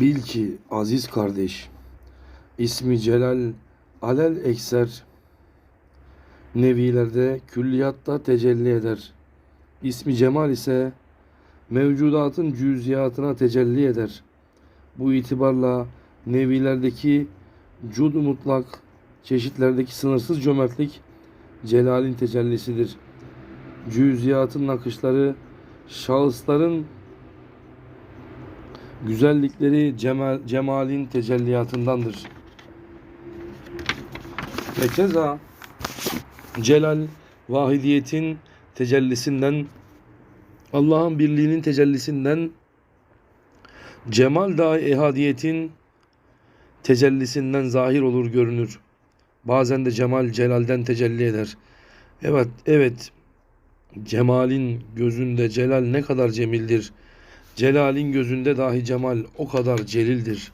Bil ki aziz kardeş, ismi Celal alel ekser, nevilerde külliyatta tecelli eder. İsmi Cemal ise mevcudatın cüziyatına tecelli eder. Bu itibarla nevilerdeki cud mutlak, çeşitlerdeki sınırsız cömertlik Celal'in tecellisidir. Cüziyatın nakışları şahısların güzellikleri cemal, cemalin tecelliyatındandır. Ve keza celal vahidiyetin tecellisinden Allah'ın birliğinin tecellisinden cemal da ehadiyetin tecellisinden zahir olur görünür. Bazen de cemal celalden tecelli eder. Evet, evet. Cemalin gözünde celal ne kadar cemildir. Celal'in gözünde dahi cemal o kadar celildir.